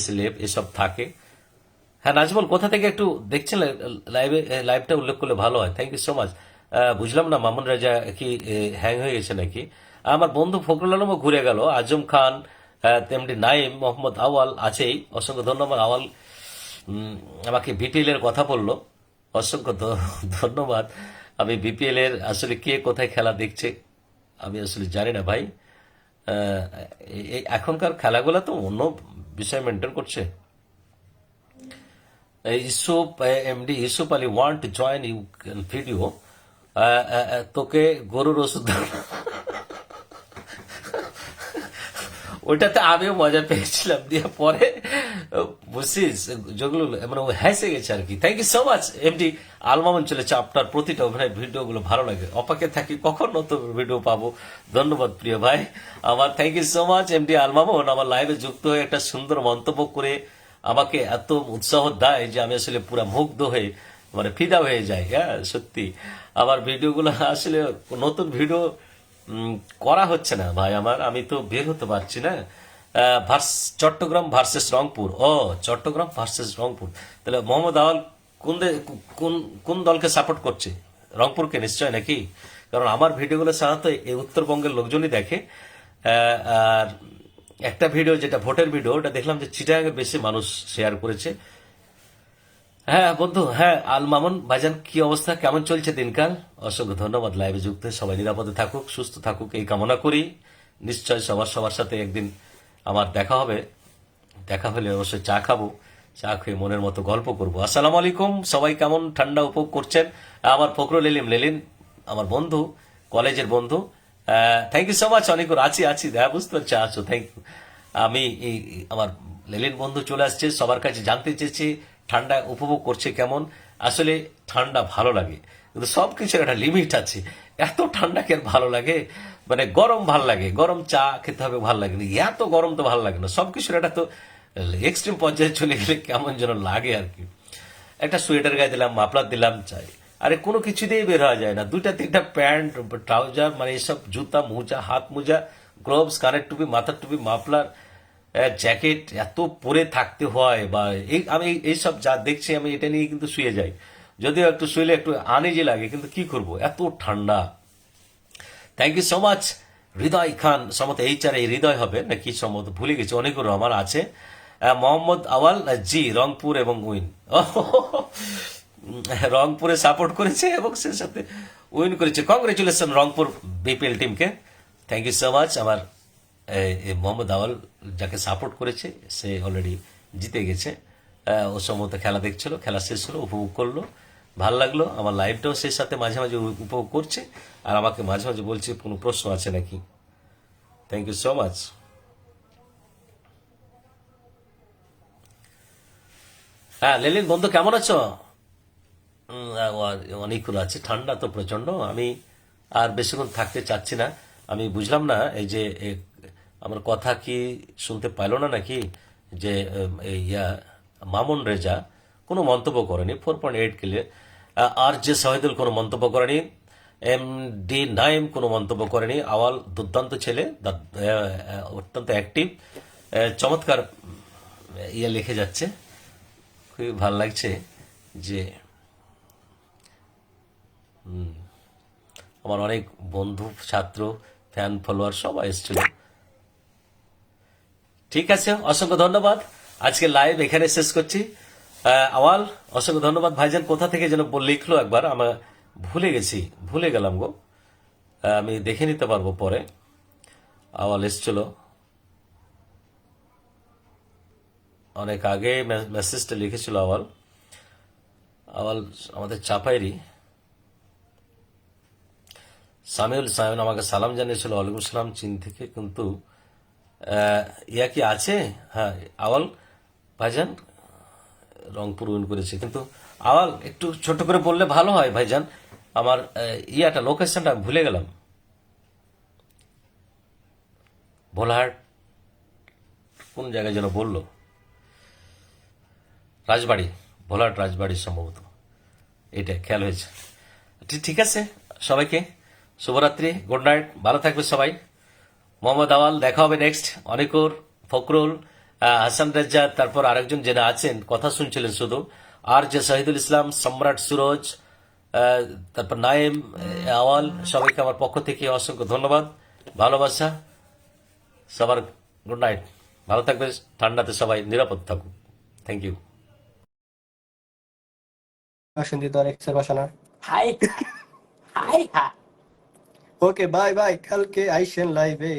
স্লেপ এসব থাকে। হ্যাঁ নাজমল, কোথা থেকে একটু দেখছেন লাইভে লাইভটা উল্লেখ করলে ভালো হয়। থ্যাংক ইউ সো মাচ বুঝলাম না, মামুন রাজা কি হ্যাং হয়ে গেছে নাকি? আমার বন্ধু ফখরুল আলমও ঘুরে গেল। আজম খান তেমনি নাইম, মোহাম্মদ আওয়াল আছেই। অসংখ্য ধন্যবাদ। আওয়াল আমাকে বিপিএল এর কথা বলল। অসংখ্য ধন্যবাদ। আমি বিপিএল এর আসলে কে কোথায় খেলা দেখছে, আমি আসলে জানি না ভাই। এখনকার খেলাগুলো তো অন্য বিষয় মেনটেন করছে? Isup MD Isup Ali want join you video তোকে গরুর ওষুধ ওইটাতে আমিও মজা পেয়েছিলাম। দিয়ে পরে বুঝছিস যেগুলো মানে ও হেসে গেছে আর কি। Thank you so much MD Almamun চলেছে আপনার প্রতিটা অভিনয় ভিডিওগুলো ভালো লাগে। অপাকে থাকি, কখন নতুন ভিডিও পাবো? ধন্যবাদ, প্রিয় ভাই। আমার thank you so much MD Almamun আমার লাইভে যুক্ত হয়ে একটা সুন্দর মন্তব্য করে আমাকে এত উৎসাহ দেয় যে আমি আসলে পুরো মুগ্ধ হয়ে মানে ফিদা হয়ে যাই। হ্যাঁ সত্যি। আমার ভিডিওগুলো আসলে নতুন ভিডিও করা হচ্ছে না ভাই আমার। আমি তো বের হতে পারছি না। Versus, Chattogram versus Rangpur. ও, চট্টগ্রাম ভার্সেস রংপুর। তাহলে মোহাম্মদ আওয়াল কোন কোন কোন দলকে সাপোর্ট করছে? রংপুরকে নিশ্চয় নাকি? কারণ আমার ভিডিওগুলো সাধারণত এই উত্তরবঙ্গের লোকজনই দেখে। আর একটা ভিডিও যেটা ভোটের ভিডিও, ওটা দেখলাম যে চিটাগাঙের বেশি মানুষ শেয়ার করেছে। হ্যাঁ বন্ধু হ্যাঁ আল মামুন ভাইজান, কি অবস্থা? কেমন চলছে দিনকাল? অসংখ্য ধন্যবাদ লাইভে যুক্ত। সবাই নিরাপদে থাকুক, সুস্থ থাকুক, এই কামনা করি। নিশ্চয় সবার সবার সাথে একদিন আমার দেখা হবে। দেখা হলে অবশ্যই চা খাব। চা খেয়ে মনের মতো গল্প করব। আসসালামু আলাইকুম। সবাই কেমন? ঠান্ডা উপভোগ করছেন? আমার ফখরুল এলিম লেলিন, আমার বন্ধু, কলেজের বন্ধু। থ্যাংক ইউ সো মাচ অনেক আছি আছি। দেখা বুঝতে পারছি, আছো। থ্যাংক ইউ আমি আমার লেলিন বন্ধু চলে আসছে। সবার কাছে জানতে চেয়েছি, ঠান্ডা উপভোগ করছে কেমন? আসলে ঠান্ডা ভালো লাগে। কিন্তু সব কিছুর একটা লিমিট আছে। এত ঠান্ডা কে আর ভালো লাগে? মানে গরম ভালো লাগে, গরম চা খেতে হবে ভালো লাগে না এত গরম তো ভালো লাগে না সব কিছুর একটা তো এক্সট্রিম পর্যায়ে চলে গেলে কেমন যেন লাগে আর কি। একটা সোয়েটার গায়ে দিলাম, মাফলার দিলাম, চাই। আরে কোনো কিছু দিয়েই বের হওয়া যায় না, দুইটা তিনটা প্যান্ট, ট্রাউজার মানে এইসব জুতা, মোজা, হাত মোজা গ্লোভস কানের টুপি, মাথার টুপি, মাফলার জ্যাকেট এত পরে থাকতে হয় বা এই, আমি এইসব যা দেখছি আমি এটা নিয়ে কিন্তু শুয়ে যাই। যদিও একটু শুইলে একটু আনিজি লাগে, কিন্তু কি করব? এত ঠান্ডা। Thank you so much Hridoy Khan সম্মত এইচ আর এই হৃদয় হবে, নাকি সম্মত ভুলে গেছি অনেকগুলো আমার আছে। মোহাম্মদ আওয়াল জি, রংপুর এবং উইন। রংপুরে সাপোর্ট করেছে এবং সে সাথে উইন করেছে। কংগ্রেচুলেশন রংপুর বিপিএল টিমকে। থ্যাংক ইউ সো মাচ আমার মোহাম্মদ আওয়াল যাকে সাপোর্ট করেছে, সে অলরেডি জিতে গেছে। ও সম্ভবত খেলা দেখছিল, খেলা শেষ হলো, উপভোগ করল। ভালো লাগল, আমার লাইভটাও সেই সাথে মাঝে মাঝে উপভোগ করছে, আর আমাকে মাঝে মাঝে বলছে, কোনো প্রশ্ন আছে নাকি? থ্যাংক ইউ সো মাচ হ্যাঁ লেলিন, বন্ধু কেমন আছো? অনেকগুলো আছে, ঠান্ডা তো প্রচণ্ড আমি আর বেশিক্ষণ থাকতে চাচ্ছি না। আমি বুঝলাম না, এই যে আমার কথা কি শুনতে পাইলো না নাকি? যে ইয়া, মামুন রেজা কোনো মন্তব্য করেনি। ফোর পয়েন্ট এইট কিলে আর জে শহীদুল কোনো মন্তব্য করেনি। এম ডি নাইম কোনো মন্তব্য করেনি। আওয়াল দুর্দান্ত ছেলে অত্যন্ত অ্যাক্টিভ চমৎকার ইয়ে লিখে যাচ্ছে। খুবই ভালো লাগছে যে আমার অনেক বন্ধু, ছাত্র ফ্যান ফলোয়ার সবাই এসেছিল। ঠিক আছে, অসংখ্য ধন্যবাদ। আজকে লাইভ এখানে শেষ করছি। আওয়াল, অসংখ্য ধন্যবাদ। ভাইজান, কোথা থেকে যেন লিখলো একবার, আমরা ভুলে গেছি, ভুলে গেলাম গো। আমি দেখে নিতে পারব পরে। আওয়াল এসছিল। অনেক আগে মেসেজটা লিখেছিল আওয়াল। আওয়াল, আমাদের চাপাইরি। সামিউল সাহেব আমাকে সালাম জানিয়েছিল, ওয়ালাইকুম সালাম, চীন থেকে। কিন্তু ইয়া কি আছে? হ্যাঁ আওয়াল, ভাইজান রংপুর উইন করেছে। কিন্তু আওয়াল একটু ছোট করে বললে ভালো হয় ভাইজান। আমার ইয়াটা লোকেশনটা ভুলে গেলাম। ভোলাহাট কোন জায়গায় যেন বলল? রাজবাড়ি ভোলাট রাজবাড়ি সম্ভবত। এটা খেয়াল হয়েছে। ঠিক- ঠিক আছে সবাইকে শুভরাত্রি গুড নাইট ভালো থাকবে সবাই। মোহাম্মদ আওয়াল দেখা হবে নেক্সট অনেকুর ফখরুল আহ, হাসান রেজা তারপর আরেকজন যারা আছেন কথা শুনছিলেন শুধু আর যে শহীদুল ইসলাম সম্রাট সুরজ তারপর নাইম আহ, আওয়াল সবাইকে আমার পক্ষ থেকে অসংখ্য ধন্যবাদ ভালোবাসা সবার গুড নাইট ভালো থাকবে ঠান্ডাতে সবাই নিরাপদ থাকুক thank you hi hi okay bye bye কালকে আইসেন লাইভে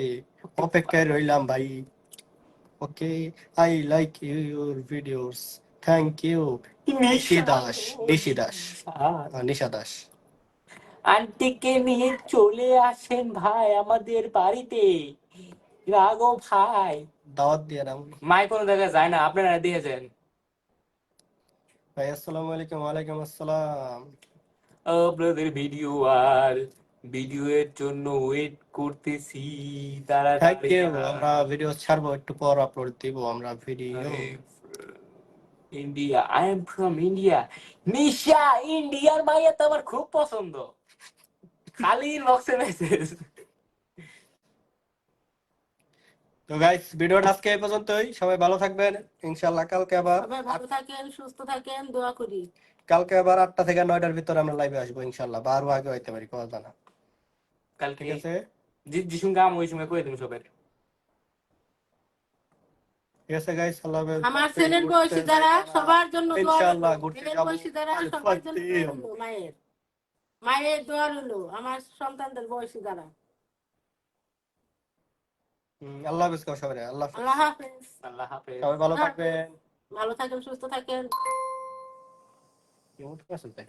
অপেক্ষায় রইলাম ভাই okay I like your videos thank you Nishi Das Nishi Das Nisha Das আন্টিকে নিয়ে চলে আসেন ভাই আমাদের বাড়িতে। রাগো ভাই। দাওয়াত দিয়ে দাম মাই কোনো জায়গায় যায় না আপনারা দিয়েছেন ভাই আসসালামু আলাইকুম ওয়ালাইকুম আসসালাম। আপনাদের ভিডিও আর ভিডিও এর জন্য ওয়েট করতেছি ইউ আমরা ভিডিও ছাড়বো একটু পর আপলোড দিব আমরা video India I am from India Nisha ইন্ডিয়ার মাইয়া তো আমার খুব পছন্দ। খালি বক্সে মেসেজ তো গাইস ভিডিওটা আজকে এই পর্যন্তই। সবাই ভালো থাকবেন। ইনশাআল্লাহ কালকে আবার সবাই ভালো থাকেন সুস্থ থাকেন দোয়া করি। কালকে আবার আটটা থেকে নয়টার ভিতরে আমরা লাইভে আসব ইনশাআল্লাহ। বা আরও আগে হইতে পারি কথা না। কালকে ঠিক আছে। ওই সময় কয়ে দিন সবাই ঠিক আছে গাইস আল্লাহ আমার ছেলের বয়সী দ্বারা সবার জন্য ইনশাআল্লাহ ঘুরতে ছেলের বয়সী দ্বারা সবার জন্য দোয়া ফাতিহ। রইল, মায়ের। মায়ের দোয়া রইল আমার সন্তানদের বয়সী দ্বারা হুম, আল্লাহ হাফেজ সবাই আল্লাহ আল্লাহ হাফেজ। আল্লাহ হাফেজ। সবাই ভালো থাকবেন। ভালো থাকেন সুস্থ থাকেন। কেমন আছেন তাই?